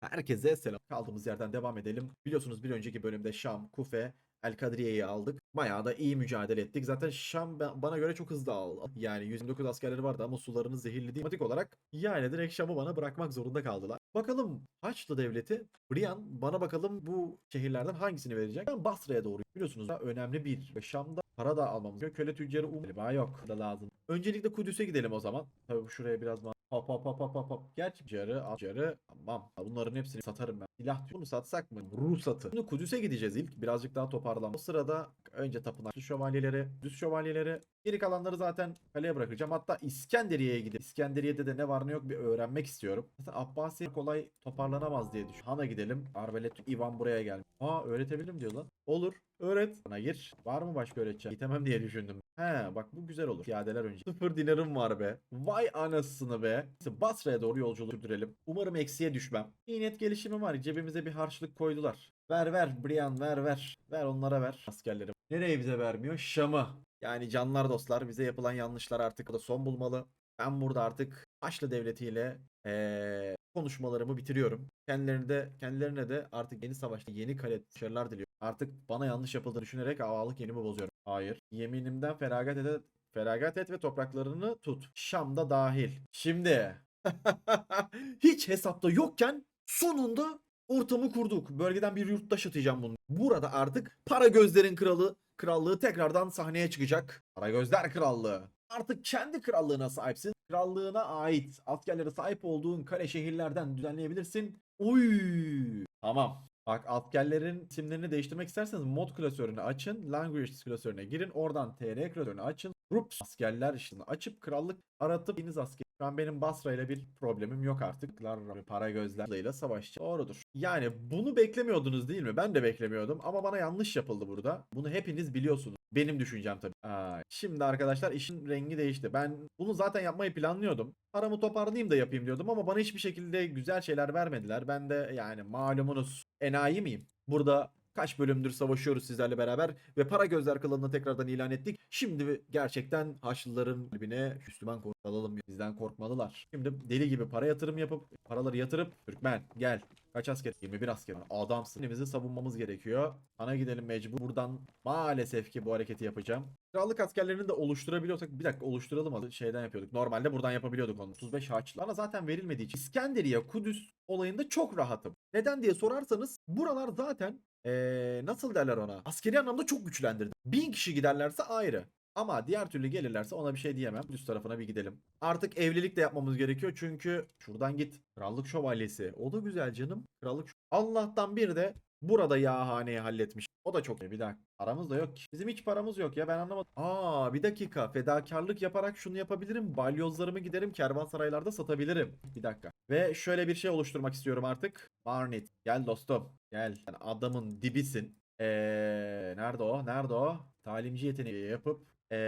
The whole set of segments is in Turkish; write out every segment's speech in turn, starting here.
Herkese selam. Kaldığımız yerden devam edelim. Biliyorsunuz bir önceki bölümde Şam, Kufe, El Kadriye'yi aldık. Bayağı da iyi mücadele ettik. Zaten Şam bana göre çok hızlı aldı. Yani 129 askerleri vardı ama sularını zehirli değil. Olarak yani direkt Şam'ı bana bırakmak zorunda kaldılar. Bakalım Haçlı Devleti Brian bana bakalım bu şehirlerden hangisini verecek? Ben Basra'ya doğru. Biliyorsunuz da önemli bir. Şam'da para da almamız gerekiyor. Köle tüccarı um galiba yok da lazım. Öncelikle Kudüs'e gidelim o zaman. Tabii şuraya biraz Hop hop hop hop hop hop. Gerçi carı, carı. Tamam. Bunların hepsini satarım ben. Silah bunu satsak mı? Ruhsatı. Şimdi Kudüs'e gideceğiz ilk. Birazcık daha toparlan. O sırada önce tapınaklı şövalyeleri, düz şövalyeleri. Geri kalanları zaten kaleye bırakacağım. Hatta İskenderiye'ye gidip İskenderiye'de de ne var ne yok bir öğrenmek istiyorum. Mesela Abbasi kolay toparlanamaz diye düşün. Han'a gidelim. Arbelet Ivan buraya gelmiş. Aa öğretebilirim diyor lan. Olur. Öğret. Bana gir. Var mı başka öğreteceğim? Gitmem diye düşündüm. He bak bu güzel olur. Piyadeler önce. Sıfır dinarım var be. Vay anasını be. Basra'ya doğru yolculuk sürdürelim. Umarım eksiye düşmem. İyi net gelişimi var. Cebimize bir harçlık koydular. Ver ver Brian ver ver. Ver onlara ver askerlerim. Nereye bize vermiyor? Şam'ı. Yani canlar dostlar bize yapılan yanlışlar artık da son bulmalı. Ben burada artık Haçlı Devleti'yle eee, konuşmalarımı bitiriyorum. Kendilerine de kendilerine de artık yeni savaşta yeni kale başarılar diliyorum. Artık bana yanlış yapıldığını düşünerek havalık yenimi bozuyorum. Hayır. Yeminimden feragat et, feragat et ve topraklarını tut. Şam'da dahil. Şimdi hiç hesapta yokken sonunda ortamı kurduk. Bölgeden bir yurttaş atacağım bunu. Burada artık para gözlerin kralı krallığı tekrardan sahneye çıkacak. Para gözler krallığı. Artık kendi krallığına sahipsin. Krallığına ait askerlere sahip olduğun kale şehirlerden düzenleyebilirsin. Uy. Tamam. Bak askerlerin isimlerini değiştirmek isterseniz mod klasörünü açın. Language klasörüne girin. Oradan TR klasörünü açın. Rups askerler işini açıp krallık aratıp yeniz asker. Şu an benim Basra ile bir problemim yok artık. Para gözlerle savaşçı. Doğrudur. Yani bunu beklemiyordunuz değil mi? Ben de beklemiyordum ama bana yanlış yapıldı burada. Bunu hepiniz biliyorsunuz. Benim düşüncem tabii. Aa, şimdi arkadaşlar işin rengi değişti. Ben bunu zaten yapmayı planlıyordum. Paramı toparlayayım da yapayım diyordum ama bana hiçbir şekilde güzel şeyler vermediler. Ben de yani malumunuz enayi miyim? Burada kaç bölümdür savaşıyoruz sizlerle beraber ve para gözler klanını tekrardan ilan ettik. Şimdi gerçekten Haçlıların kalbine Müslüman korku alalım. Bizden korkmalılar. Şimdi deli gibi para yatırım yapıp paraları yatırıp Türkmen gel. Kaç asker? 21 asker. Adamsın. Elimizi savunmamız gerekiyor. Ana gidelim mecbur. Buradan maalesef ki bu hareketi yapacağım. Krallık askerlerini de oluşturabiliyorsak bir dakika oluşturalım adı şeyden yapıyorduk. Normalde buradan yapabiliyorduk onu. 35 Haçlı ama zaten verilmediği için İskenderiye, Kudüs olayında çok rahatım. Neden diye sorarsanız buralar zaten ee, nasıl derler ona? Askeri anlamda çok güçlendirdi. Bin kişi giderlerse ayrı. Ama diğer türlü gelirlerse ona bir şey diyemem. Üst tarafına bir gidelim. Artık evlilik de yapmamız gerekiyor çünkü şuradan git. Krallık şövalyesi. O da güzel canım. Krallık Allah'tan bir de burada yağhaneyi halletmiş. O da çok. Bir dakika. Paramız da yok ki. Bizim hiç paramız yok ya ben anlamadım. Aa bir dakika. Fedakarlık yaparak şunu yapabilirim. Balyozlarımı giderim kervansaraylarda satabilirim. Bir dakika. Ve şöyle bir şey oluşturmak istiyorum artık. Barnett. Gel dostum. Gel. Sen adamın dibisin. Eee nerede o? Nerede o? Talimci yeteneği yapıp eee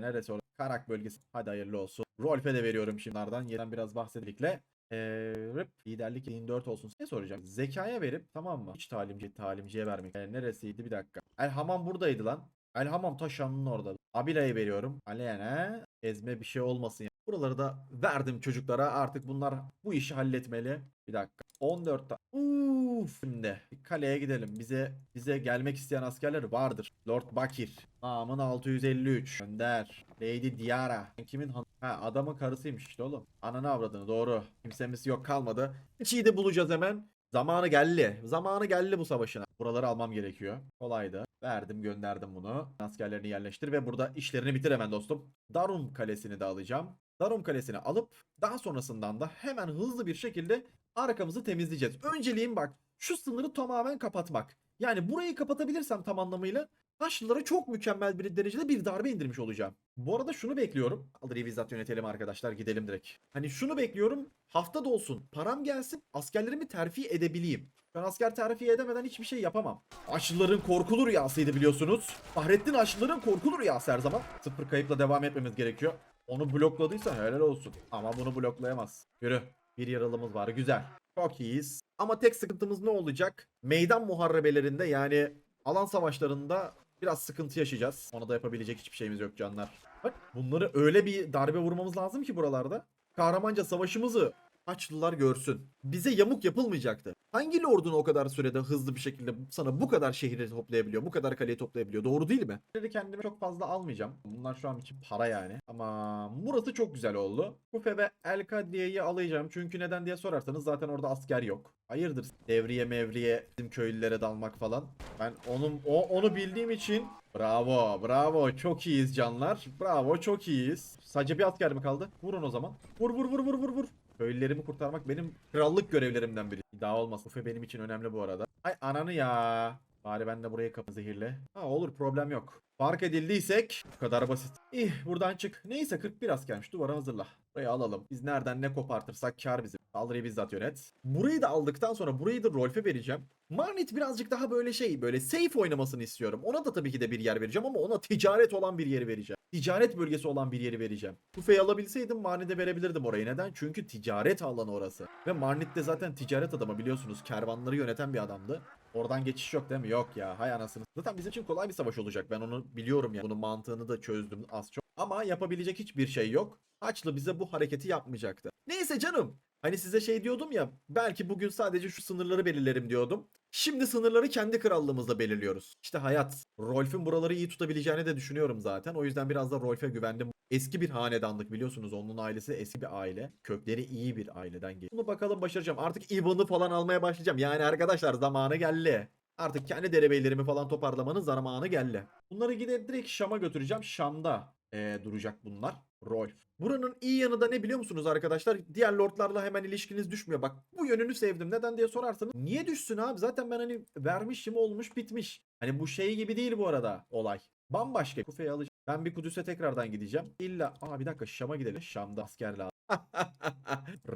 neresi orası? Karak bölgesi. Hadi hayırlı olsun. Rolfe de veriyorum şimdilerden. Yerden biraz bahsedikle. Eee rıp, liderlik 24 olsun. Ne soracağım? Zekaya verip tamam mı? Hiç talimci talimciye vermek. Eee, neresiydi bir dakika. El Hamam buradaydı lan. El Hamam Taşan'ın orada. Abila'yı veriyorum. Aleyna ezme bir şey olmasın. Buraları da verdim çocuklara. Artık bunlar bu işi halletmeli. Bir dakika. 14 ta- Uf. Şimdi kaleye gidelim. Bize bize gelmek isteyen askerler vardır. Lord Bakir. Namın 653. Gönder. Lady Diara. Kimin han- Ha adamın karısıymış işte oğlum. Ananı avradını doğru. Kimsemiz yok kalmadı. Bir şey de bulacağız hemen. Zamanı geldi. Zamanı geldi bu savaşına. Buraları almam gerekiyor. Kolaydı. Verdim gönderdim bunu. Askerlerini yerleştir ve burada işlerini bitir hemen dostum. Darum Kalesi'ni de alacağım. Darum Kalesi'ni alıp daha sonrasından da hemen hızlı bir şekilde arkamızı temizleyeceğiz. Önceliğim bak şu sınırı tamamen kapatmak. Yani burayı kapatabilirsem tam anlamıyla Haçlılara çok mükemmel bir derecede bir darbe indirmiş olacağım. Bu arada şunu bekliyorum. Al revizyat yönetelim arkadaşlar gidelim direkt. Hani şunu bekliyorum. Hafta da olsun. Param gelsin. Askerlerimi terfi edebileyim. Ben asker terfi edemeden hiçbir şey yapamam. Haçlıların korkulu rüyasıydı biliyorsunuz. Fahrettin Haçlıların korkulu rüyası her zaman. Sıfır kayıpla devam etmemiz gerekiyor. Onu blokladıysa helal olsun. Ama bunu bloklayamaz. Yürü. Bir yaralımız var. Güzel. Çok iyiyiz. Ama tek sıkıntımız ne olacak? Meydan muharebelerinde yani alan savaşlarında biraz sıkıntı yaşayacağız. Ona da yapabilecek hiçbir şeyimiz yok canlar. Bak bunları öyle bir darbe vurmamız lazım ki buralarda. Kahramanca savaşımızı Haçlılar görsün. Bize yamuk yapılmayacaktı. Hangi lordun o kadar sürede hızlı bir şekilde sana bu kadar şehri toplayabiliyor, bu kadar kaleyi toplayabiliyor? Doğru değil mi? Bunları kendime çok fazla almayacağım. Bunlar şu an için para yani. Ama burası çok güzel oldu. Kufe ve El Kadriye'yi alacağım. Çünkü neden diye sorarsanız zaten orada asker yok. Hayırdır devriye mevriye bizim köylülere dalmak falan. Ben onun o onu bildiğim için bravo bravo çok iyiyiz canlar. Bravo çok iyiyiz. Sadece bir asker mi kaldı? Vurun o zaman. Vur vur vur vur vur vur. Köylülerimi kurtarmak benim krallık görevlerimden biri. Daha olmaz. Kufe benim için önemli bu arada. Ay ananı ya. Bari ben de burayı kapı zehirle. Ha olur problem yok. Fark edildiysek bu kadar basit. İyi buradan çık. Neyse 41 askermiş duvara hazırla. Burayı alalım. Biz nereden ne kopartırsak kar bizim. Saldırıyı bizzat yönet. Burayı da aldıktan sonra burayı da Rolf'e vereceğim. Marnit birazcık daha böyle şey böyle safe oynamasını istiyorum. Ona da tabii ki de bir yer vereceğim ama ona ticaret olan bir yeri vereceğim. Ticaret bölgesi olan bir yeri vereceğim. Kufe'yi alabilseydim Marnit'e verebilirdim orayı. Neden? Çünkü ticaret alanı orası. Ve Marnit de zaten ticaret adamı biliyorsunuz. Kervanları yöneten bir adamdı. Oradan geçiş yok değil mi? Yok ya. Hay anasını. Zaten bizim için kolay bir savaş olacak. Ben onu biliyorum ya. Bunun mantığını da çözdüm az çok. Ama yapabilecek hiçbir şey yok. Haçlı bize bu hareketi yapmayacaktı. Neyse canım. Hani size şey diyordum ya. Belki bugün sadece şu sınırları belirlerim diyordum. Şimdi sınırları kendi krallığımızda belirliyoruz. İşte hayat. Rolf'ün buraları iyi tutabileceğini de düşünüyorum zaten. O yüzden biraz da Rolf'e güvendim. Eski bir hanedanlık biliyorsunuz. Onun ailesi eski bir aile. Kökleri iyi bir aileden geliyor. Bunu bakalım başaracağım. Artık İvan'ı falan almaya başlayacağım. Yani arkadaşlar zamanı geldi. Artık kendi derebeylerimi falan toparlamanın zamanı geldi. Bunları gidip direkt Şam'a götüreceğim. Şam'da eee, duracak bunlar. Rolf. Buranın iyi yanı da ne biliyor musunuz arkadaşlar? Diğer lordlarla hemen ilişkiniz düşmüyor. Bak bu yönünü sevdim. Neden diye sorarsanız. Niye düşsün abi? Zaten ben hani vermişim olmuş bitmiş. Hani bu şey gibi değil bu arada olay. Bambaşka. Kufe'yi alacağım. Ben bir Kudüs'e tekrardan gideceğim. İlla... Aa bir dakika Şam'a gidelim. Şam'da asker lazım.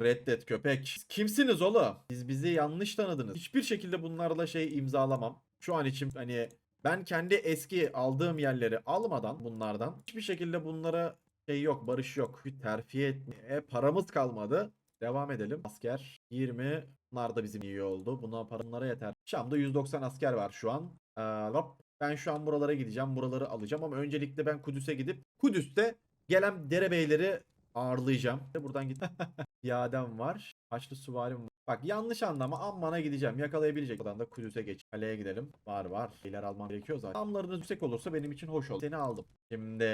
Reddet köpek. Kimsiniz oğlum? Siz bizi yanlış tanıdınız. Hiçbir şekilde bunlarla şey imzalamam. Şu an için hani ben kendi eski aldığım yerleri almadan bunlardan hiçbir şekilde bunlara şey yok, barış yok. Bir terfi etme. E, paramız kalmadı. Devam edelim. Asker 20. Bunlar da bizim iyi oldu. Buna paramlara yeter. Şam'da 190 asker var şu an. Ee. Ben şu an buralara gideceğim. Buraları alacağım ama öncelikle ben Kudüs'e gidip Kudüs'te gelen derebeyleri ağırlayacağım. Buradan git. Piyadem var. Haçlı süvarim var. Bak yanlış anlama Amman'a gideceğim. Yakalayabilecek. Buradan da Kudüs'e geç. Kaleye gidelim. Var var. Şeyler almam gerekiyor zaten. Amlarınız yüksek olursa benim için hoş olur. Seni aldım. Şimdi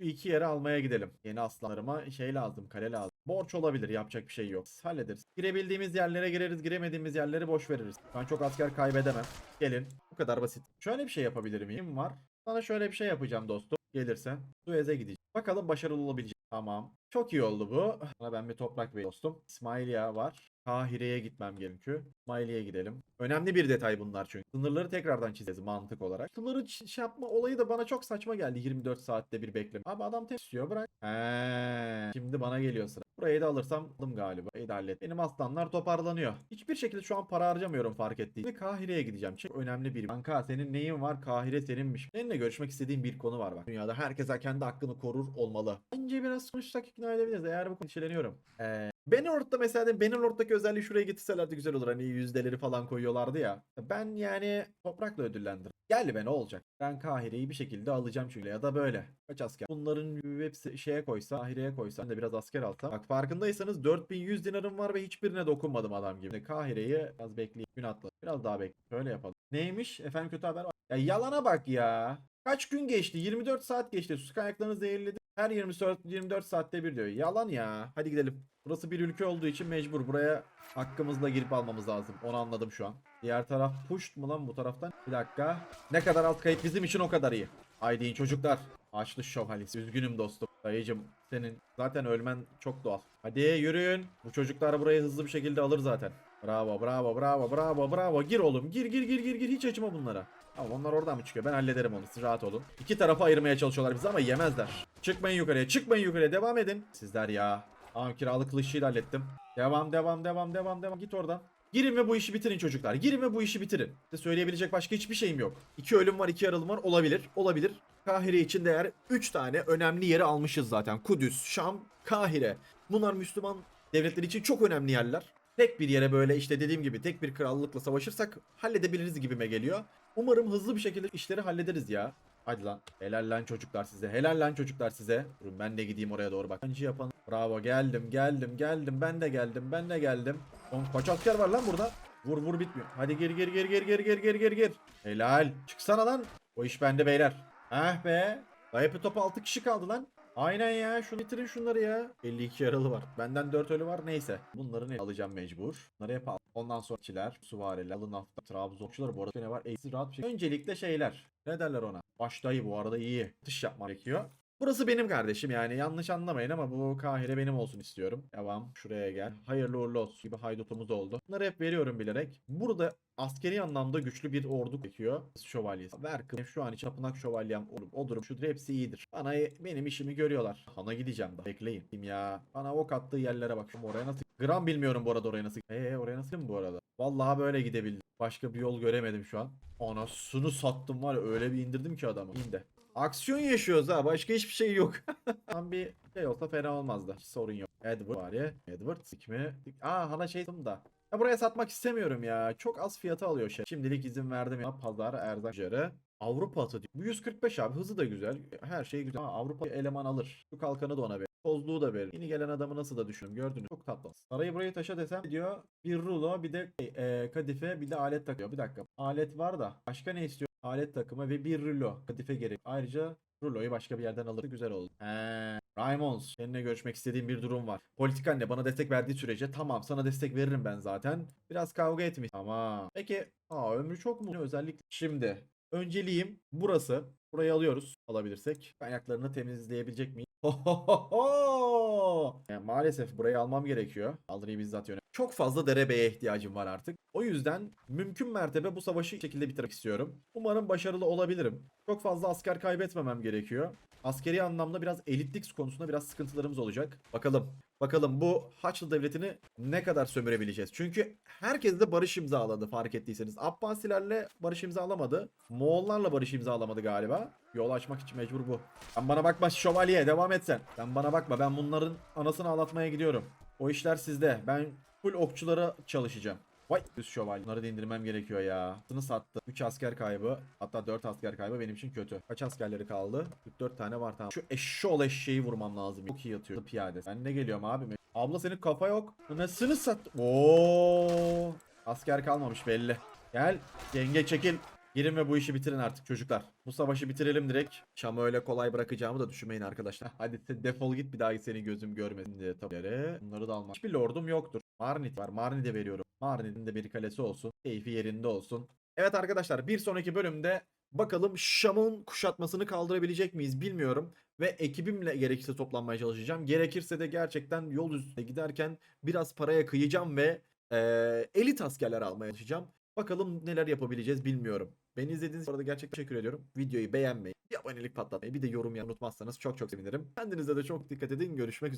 iki yere almaya gidelim. Yeni aslanlarıma şey lazım. Kale lazım. Borç olabilir. Yapacak bir şey yok. Hallederiz. Girebildiğimiz yerlere gireriz. Giremediğimiz yerleri boş veririz. Ben çok asker kaybedemem. Gelin. Bu kadar basit. Şöyle bir şey yapabilir miyim? Var. Sana şöyle bir şey yapacağım dostum. Gelirsen. Suez'e gideceğim. Bakalım başarılı olabilecek. Tamam. Çok iyi oldu bu. Ben bir toprak vereyim dostum. İsmailiye var. Kahire'ye gitmem gerekiyor. İsmailiye'ye gidelim. Önemli bir detay bunlar çünkü. Sınırları tekrardan çizeceğiz mantık olarak. Sınırı şey yapma olayı da bana çok saçma geldi. 24 saatte bir bekleme. Abi adam test istiyor bırak. He, şimdi bana geliyor sıra. Burayı da alırsam aldım galiba. Da hallet. Benim aslanlar toparlanıyor. Hiçbir şekilde şu an para harcamıyorum fark ettiğim. Ve Kahire'ye gideceğim. Çok önemli bir. Kanka senin neyin var? Kahire seninmiş. Seninle görüşmek istediğim bir konu var bak. Dünyada herkese kendi hakkını korur olmalı. Bence biraz konuşsak ikna edebiliriz. Eğer bu konu işleniyorum. Ee, Bannerlord'da mesela de Bannerlord'daki özelliği şuraya getirselerdi güzel olur. Hani yüzdeleri falan koyuyorlardı ya. Ben yani toprakla ödüllendirdim. Gel be ne olacak? Ben Kahire'yi bir şekilde alacağım çünkü ya da böyle. Kaç asker? Bunların hepsi şeye koysa, Kahire'ye koysa ben de biraz asker alsam. Bak farkındaysanız 4100 dinarım var ve hiçbirine dokunmadım adam gibi. Kahire'yi biraz bekleyeyim. Gün atladı. Biraz daha bekle. Şöyle yapalım. Neymiş? Efendim kötü haber var. Ya yalana bak ya. Kaç gün geçti? 24 saat geçti. Su kaynaklarını zehirledi. Her 24, 24 saatte bir diyor. Yalan ya. Hadi gidelim. Burası bir ülke olduğu için mecbur. Buraya hakkımızla girip almamız lazım. Onu anladım şu an. Diğer taraf pushed mu lan bu taraftan? Bir dakika. Ne kadar alt kayıp bizim için o kadar iyi. Haydi çocuklar. Açlı şövalyesi. Üzgünüm dostum. Dayıcım senin zaten ölmen çok doğal. Hadi yürüyün. Bu çocuklar burayı hızlı bir şekilde alır zaten. Bravo bravo bravo bravo bravo. Gir oğlum gir gir gir gir gir. Hiç acıma bunlara. Ama onlar oradan mı çıkıyor? Ben hallederim onu. Siz rahat olun. İki tarafa ayırmaya çalışıyorlar bizi ama yemezler. Çıkmayın yukarıya. Çıkmayın yukarıya. Devam edin. Sizler ya. Tamam kiralık kılıççıyı da hallettim. Devam devam devam devam devam. Git oradan. Girin ve bu işi bitirin çocuklar. Girin ve bu işi bitirin. Size söyleyebilecek başka hiçbir şeyim yok. İki ölüm var, iki yaralım var. Olabilir, olabilir. Kahire için değer 3 tane önemli yeri almışız zaten. Kudüs, Şam, Kahire. Bunlar Müslüman devletleri için çok önemli yerler. Tek bir yere böyle işte dediğim gibi tek bir krallıkla savaşırsak halledebiliriz gibime geliyor. Umarım hızlı bir şekilde işleri hallederiz ya. Hadi lan. Helal lan çocuklar size. Helal lan çocuklar size. Durun ben de gideyim oraya doğru bak. Bence yapan. Bravo geldim geldim geldim. Ben de geldim ben de geldim. Oğlum kaç asker var lan burada? Vur vur bitmiyor. Hadi gir gir gir gir gir gir gir gir gir. Helal. Çıksana lan. O iş bende beyler. Ah be. Dayıpı topu 6 kişi kaldı lan. Aynen ya. Şunu bitirin şunları ya. 52 yaralı var. Benden 4 ölü var. Neyse. Bunları ne alacağım mecbur. Bunları hep al. Ondan sonra çiler, süvariler, alın hafta, Trabzonçular bu arada ne var? Eksi rahat bir şey. Öncelikle şeyler. Ne derler ona? Baştayı bu arada iyi. Atış yapmam gerekiyor. Burası benim kardeşim yani yanlış anlamayın ama bu Kahire benim olsun istiyorum. Devam şuraya gel. Hayırlı uğurlu olsun gibi haydutumuz oldu. Bunları hep veriyorum bilerek. Burada askeri anlamda güçlü bir ordu gerekiyor. Şövalyesi. Ver şu an için tapınak şövalyem olup o durum şudur hepsi iyidir. Bana benim işimi görüyorlar. Han'a gideceğim daha. Bekleyin. Ya? Bana ok attığı yerlere bak. Şimdi oraya nasıl? Gram bilmiyorum bu arada oraya nasıl. Eee oraya nasıl mı bu arada? Vallahi böyle gidebildim. Başka bir yol göremedim şu an. Anasını sattım var ya öyle bir indirdim ki adamı. İndi. Aksiyon yaşıyoruz ha. Başka hiçbir şey yok. Tam bir şey olsa fena olmazdı. Hiç sorun yok. Edward var ya. Edward mi? Aa hala şey da. Ya buraya satmak istemiyorum ya. Çok az fiyata alıyor şey. Şimdilik izin verdim ya. Pazar erzak üzere. Avrupa atı. Bu 145 abi. Hızı da güzel. Her şey güzel. Ama Avrupa eleman alır. Şu kalkanı da ona verir. Tozluğu da verir. Yeni gelen adamı nasıl da düşünüyorum. Gördünüz. Çok tatlı. Sarayı buraya taşa desem diyor. Bir rulo bir de e, kadife bir de alet takıyor. Bir dakika. Alet var da. Başka ne istiyor? Alet takımı ve bir rulo. Kadife gerek. Ayrıca ruloyu başka bir yerden alır. Güzel oldu. He. Raymond. Seninle görüşmek istediğim bir durum var. Politik anne bana destek verdiği sürece tamam sana destek veririm ben zaten. Biraz kavga etmiş. Tamam. Peki. Aa ömrü çok mu? Özellikle. Şimdi. Önceliğim burası. Burayı alıyoruz. Alabilirsek. Kaynaklarını temizleyebilecek miyim? Ho Yani maalesef burayı almam gerekiyor. Aldırıyı bizzat yönet. Çok fazla derebeye ihtiyacım var artık. O yüzden mümkün mertebe bu savaşı şekilde bitirmek istiyorum. Umarım başarılı olabilirim. Çok fazla asker kaybetmemem gerekiyor. Askeri anlamda biraz elitlik konusunda biraz sıkıntılarımız olacak. Bakalım. Bakalım bu Haçlı Devleti'ni ne kadar sömürebileceğiz? Çünkü herkes de barış imzaladı fark ettiyseniz. Abbasilerle barış imzalamadı. Moğollarla barış imzalamadı galiba. Yol açmak için mecbur bu. Sen bana bakma şövalye devam et sen. Sen bana bakma ben bunların anasını ağlatmaya gidiyorum. O işler sizde. Ben full okçulara çalışacağım. Vay düz şövalye. Bunları da indirmem gerekiyor ya. Sını sattı. 3 asker kaybı. Hatta 4 asker kaybı benim için kötü. Kaç askerleri kaldı? 44 tane var tamam. Şu eşşoğlu eşeği vurmam lazım. Çok iyi atıyor. Piyade. Ben ne geliyorum abi? Abla senin kafa yok. Nasını sat? Oo! Asker kalmamış belli. Gel. Yenge çekil. Girin ve bu işi bitirin artık çocuklar. Bu savaşı bitirelim direkt. Şam'ı öyle kolay bırakacağımı da düşünmeyin arkadaşlar. Hadi sen defol git bir daha seni gözüm görmesin diye tabii. Bunları da almak. Hiçbir lordum yoktur. Marnit var. Marnit'e veriyorum. Marnit'in de bir kalesi olsun. Keyfi yerinde olsun. Evet arkadaşlar bir sonraki bölümde bakalım Şam'ın kuşatmasını kaldırabilecek miyiz bilmiyorum. Ve ekibimle gerekirse toplanmaya çalışacağım. Gerekirse de gerçekten yol üstünde giderken biraz paraya kıyacağım ve eee, elit askerler almaya çalışacağım. Bakalım neler yapabileceğiz bilmiyorum. Beni izlediğiniz için gerçekten teşekkür ediyorum. Videoyu beğenmeyi, bir abonelik patlatmayı, bir de yorum yapmayı unutmazsanız çok çok sevinirim. Kendinize de çok dikkat edin. Görüşmek üzere.